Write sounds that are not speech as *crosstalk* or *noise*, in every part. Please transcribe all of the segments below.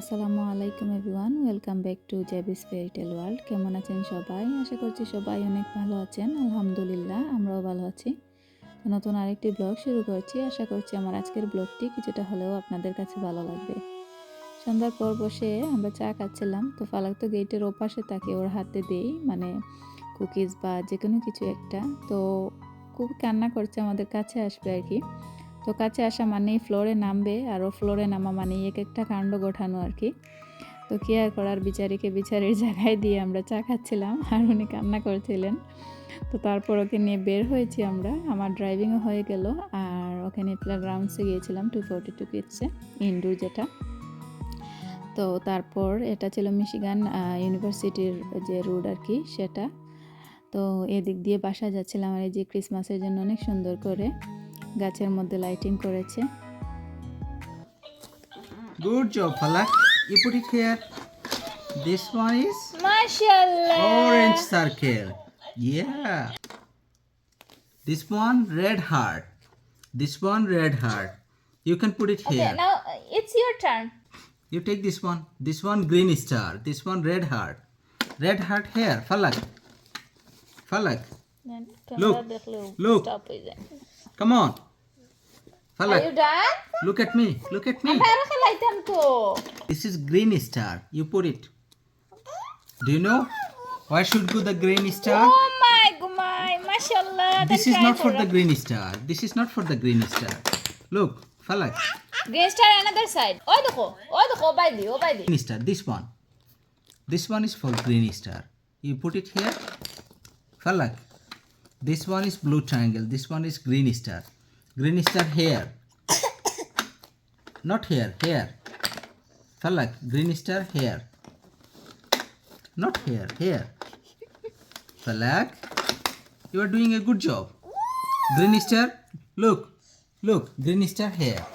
আসসালামু আলাইকুম everyone, welcome back to JB's fairytale world. কেমন আছেন সবাই? আশা করছি সবাই অনেক ভালো আছেন, আলহামদুলিল্লাহ, আমরাও ভালো আছি। নতুন আরেকটি ব্লগ শুরু করছি। আশা করছি আমার আজকের ব্লগটি কিছুটা হলেও আপনাদের কাছে ভালো লাগবে। সন্ধ্যার পর বসে আমরা চা খাচ্ছিলাম, তো ফালাক তো গেটের ওপাশে তাকে ওর হাতে দেই মানে কুকিজ বা যে কোনো কিছু একটা। তো খুব কান্না করছে আমাদের কাছে আসবে আর কি। তো কাছে আসা মানেই ফ্লোরে নামবে আর ও ফ্লোরে নামা মানেই এক একটা কাণ্ড গোঠানো আর কি। তো কি আর করার বিচারিকে বিচারের জায়গায় দিয়ে আমরা চা খাচ্ছিলাম আর উনি কান্না করছিলেন। তো তারপর ওকে নিয়ে বের হয়েছি আমরা। আমার ড্রাইভিংও হয়ে গেল আর ওখানে প্লে গ্রাউন্ডসে গিয়েছিলাম টু ফোরটি টু কিটসে ইনডোর যেটা। তো তারপর এটা ছিল মিশিগান ইউনিভার্সিটির যে রোড আর কি সেটা। তো এদিক দিয়ে বাসা যাচ্ছিলাম আর এই যে ক্রিসমাসের জন্য অনেক সুন্দর করে। গাছের মধ্যে লাইটিং করেছে Good job, Falak. You put it here. This one is মাশাআল্লাহ orange circle. Yeah. This one red heart. This one red heart. You can put it here. now it's your turn You take this one. This one green star. This one red heart. Red heart here. Falak. Falak. Look. Look. Come on. Fala. Are you done? Look at me. Look at me. This is green star. You put it. Do you know why should go the green star? Oh my my mashallah. This is not for the green star. This is not for the green star. Look, Falak. Green star another side. Oh dekho. Oh dekho oh, by the oh by the. Green star this one. This one is for green star. You put it here. Falak. This one is blue triangle. This one is green star. Green star here. Not here, here. Falak, green star here. Not here, here. Falak, you are doing a good job. Green star, look, look, green star here.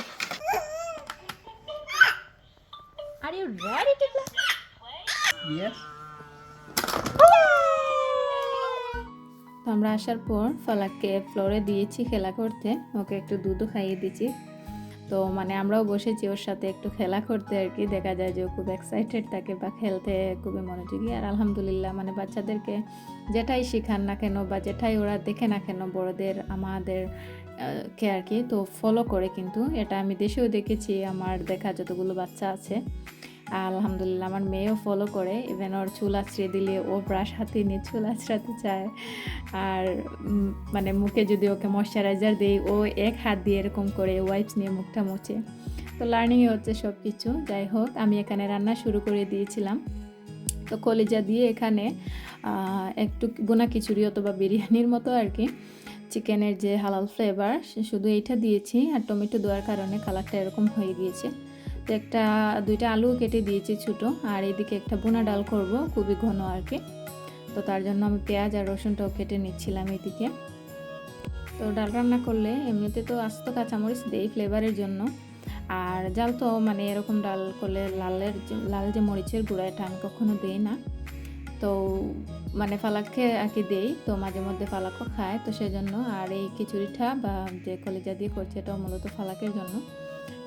Are you ready to play? Yes. আমরা আসার পর ফালাককে ফ্লোরে দিয়েছি খেলা করতে। ওকে একটু দুধও খাইয়ে দিয়েছি। তো মানে আমরাও বসেছি ওর সাথে একটু খেলা করতে আর কি। দেখা যায় যে খুব এক্সাইটেড থাকে বা খেলতে খুবই মনোযোগী। আর আলহামদুলিল্লাহ মানে বাচ্চাদেরকে যেটাই শেখান না কেন বা যেটাই ওরা দেখে না কেন বড়দের, আমাদের কে আর কি, তো ফলো করে কিন্তু। এটা আমি দেশেও দেখেছি, আমার দেখা যতগুলো বাচ্চা আছে। আলহামদুলিল্লাহ, আমার মেয়েও ফলো করে। ইভেন ওর চুল আছড়িয়ে দিলে, ও ব্রাশ হাতে নিয়ে চুল আছড়াতে চায়। আর মানে মুখে যদি ওকে ময়শ্চারাইজার দিই, ও এক হাত দিয়ে এরকম করে ওয়াইপস নিয়ে মুখটা মুছে। তো লার্নিংই হচ্ছে সব কিছু যাই হোক, আমি এখানে রান্না শুরু করে দিয়েছিলাম। তো কলিজা দিয়ে এখানে একটু বোনা খিচুড়ি অথবা বিরিয়ানির মতো আর কি চিকেনের যে হালাল ফ্লেভার শুধু এইটা দিয়েছি। আর টমেটো দেওয়ার কারণে কালারটা এরকম হয়ে গিয়েছে। একটা, দুইটা আলু কেটে দিয়েছি ছোটো, আর এদিকে একটা বোনা ডাল করব, খুবই ঘন আর কি। তো তার জন্য আমি পেঁয়াজ আর রসুনটাও কেটে নিচ্ছিলাম এদিকে। তো ডাল রান্না করলে এমনিতে তো আস্ত কাঁচামরিচ দেই ফ্লেভারের জন্য। আর জাল তো মানে এরকম ডাল করলে লালের লাল যে মরিচের গুঁড়া এটা আমি কখনো দিই না। তো মানে ফালাককে আর কি দেই, তো মাঝে মধ্যে ফালাকও খায়, তো সেজন্য। আর এই খিচুড়িটা বা যে কলিজা দিয়ে করছে এটাও মূলত ফালাকের জন্য।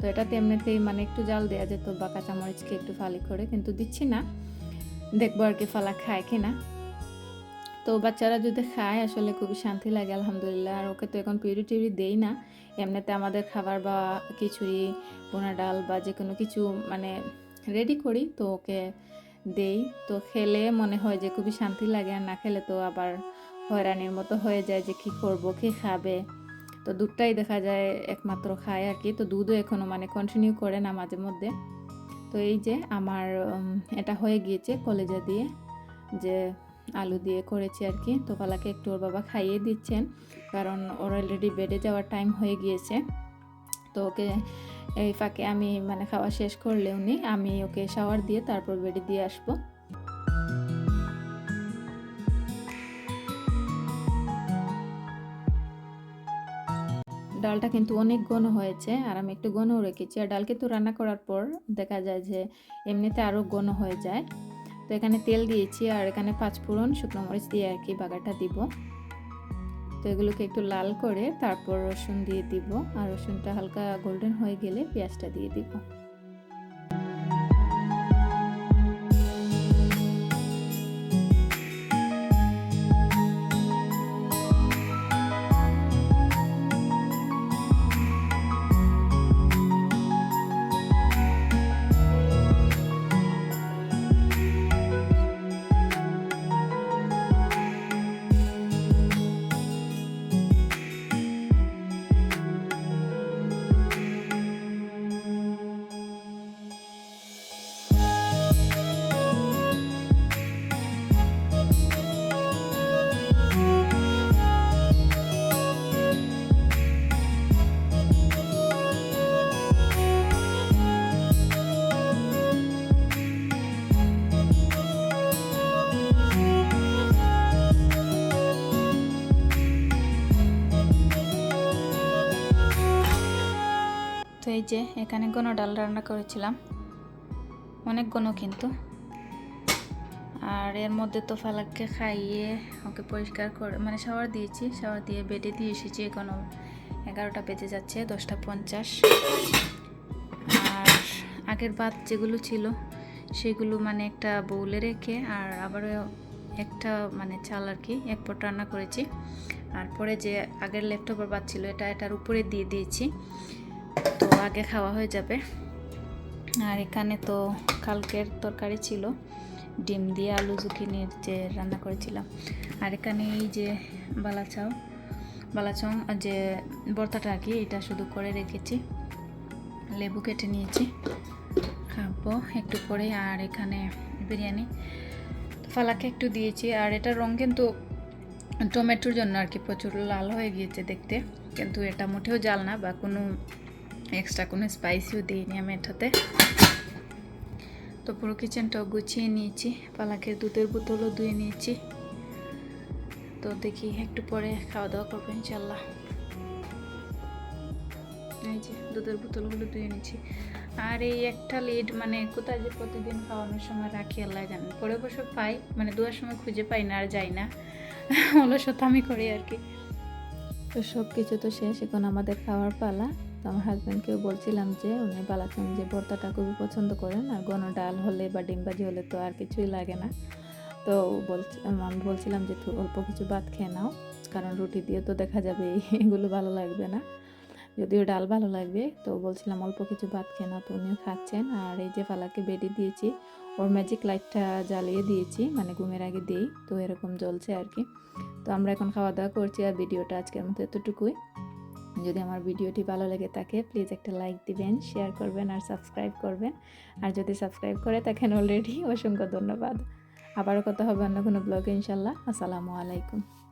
তো এটাতে এমনিতেই মানে একটু জাল দেওয়া যেত বা কাঁচামরিচকে একটু ফালি করে, কিন্তু দিচ্ছি না। দেখব আর কি ফালা খায় কিনা। তো বাচ্চারা যদি খায়, আসলে খুবই শান্তি লাগে, আলহামদুলিল্লাহ। আর ওকে তো এখন পিউরি টিউরি দেই না। এমনিতে আমাদের খাবার বা খিচুড়ি, পোনা ডাল বা যে কোনো কিছু মানে রেডি করি, তো ওকে দেই। তো খেলে মনে হয় যে খুবই শান্তি লাগে, আর না খেলে তো আবার হয়রানির মতো হয়ে যায় যে কি করব, কি খাবে। তো দুধটাই দেখা যায় একমাত্র খায় আর কি। তো দুধও এখনও মানে কন্টিনিউ করে না মাঝে মধ্যে। তো এই যে আমার এটা হয়ে গিয়েছে কলেজা দিয়ে যে আলু দিয়ে করেছি আর কি। তো পালাকে একটু ওর বাবা খাইয়ে দিচ্ছেন, কারণ ওর অলরেডি বেডে যাওয়ার টাইম হয়ে গিয়েছে। তো ওকে, এই ফাঁকে আমি মানে খাওয়া শেষ করলে উনি, আমি ওকে শাওয়ার দিয়ে তারপর বেডে দিয়ে আসব। ডালটা কিন্তু অনেক ঘন হয়েছে আর আমি একটু ঘনও রেখেছি। আর ডাল কিন্তু রান্না করার পর দেখা যায় যে এমনিতে আরও ঘন হয়ে যায়। তো এখানে তেল দিয়েছি আর এখানে পাঁচফোড়ন শুকনো মরিচ দিয়ে আর কি বাগাটা দিব। তো এগুলোকে একটু লাল করে তারপর রসুন দিয়ে দিব। আর রসুনটা হালকা গোল্ডেন হয়ে গেলে পেঁয়াজটা দিয়ে দিব। যে এখানে ঘন ডাল রান্না করেছিলাম। অনেক ঘন কিন্তু। আর এর মধ্যে তো ফালাককে খাইয়ে ওকে পরিষ্কার করে মানে শাওয়ার দিয়েছি। শাওয়ার দিয়ে বেডে দিয়ে এসেছি। এখন এগারোটা বেজে যাচ্ছে, দশটা পঞ্চাশ। আর আগের ভাত যেগুলো ছিল, সেগুলো মানে একটা বউলে রেখে আর আবারও একটা মানে চাল আর কি এক পট রান্না করেছি। আর পরে যে আগের লেফটোভার ভাত ছিল, এটা এটার উপরে দিয়ে দিয়েছি। আগে খাওয়া হয়ে যাবে। আর এখানে তো কালকের তরকারি ছিল। ডিম দিয়ে আলু জুকিনির যে রান্না করেছিলাম। আর এখানে এই যে বালাচাও, বালাচং যে বর্তাটা আর কি, এটা শুধু করে রেখেছি। লেবু কেটে নিয়েছি। খাব একটু পরে। আর এখানে বিরিয়ানি। ফালাকে একটু দিয়েছি। আর এটার রং কিন্তু টমেটোর জন্য আর কি প্রচুর লাল হয়ে গিয়েছে দেখতে। কিন্তু এটা মোটেও জাল না বা কোনো এক্সট্রা কোনো স্পাইসিও দিইনি আমি এটাতে তো পুরো কিচেনটাও গুছিয়ে নিয়েছি পালাকের দুধের বোতলও ধুয়ে নিয়েছি তো দেখি একটু পরে খাওয়া দাওয়া করব ইনশাল্লাহ এই যে দুধের বোতলগুলো ধুয়ে নিয়েছি আর এই একটা লিড মানে কোথায় যে প্রতিদিন খাওয়ানোর সময় রাখি আল্লাহ জানেন পরে বসে পাই মানে দুয়ার সময় খুঁজে পাই না আর যাই না অলসতা আমি করি আর কি তো সব কিছু তো শেষ এখন আমাদের খাওয়ার পালা তো আমার হাজব্যান্ডকেও বলছিলাম যে, উনি বালাচন যে, ভর্তাটা খুবই পছন্দ করেন আর ঘন ডাল হলে বা ডিম ভাজি হলে তো আর কিছুই লাগে না। তো বলছি, আমি বলছিলাম যে অল্প কিছু ভাত খেয়ে নাও, কারণ রুটি দিয়ে তো দেখা যাবে এগুলো ভালো লাগবে না। যদিও ডাল ভালো লাগবে, তো বলছিলাম অল্প কিছু ভাত খেয়ে নাও, তো উনিও খাচ্ছেন। আর এই যে ফালাকে বেডে দিয়েছি, ওর ম্যাজিক লাইটটা জ্বালিয়ে দিয়েছি মানে ঘুমের আগে দিই তো এরকম জ্বলছে আর কি। তো আমরা এখন খাওয়া দাওয়া করছি আর ভিডিওটা আজকের মতো এতটুকুই। যদি আমার ভিডিওটি ভালো লেগে থাকে প্লিজ একটা লাইক দিবেন শেয়ার করবেন আর সাবস্ক্রাইব করবেন। আর যদি সাবস্ক্রাইব করে থাকেন অলরেডি *laughs* অসংখ্য ধন্যবাদ। আবারও কথা হবে অন্য কোনো ব্লগে ইনশাল্লাহ। আসসালামু আলাইকুম।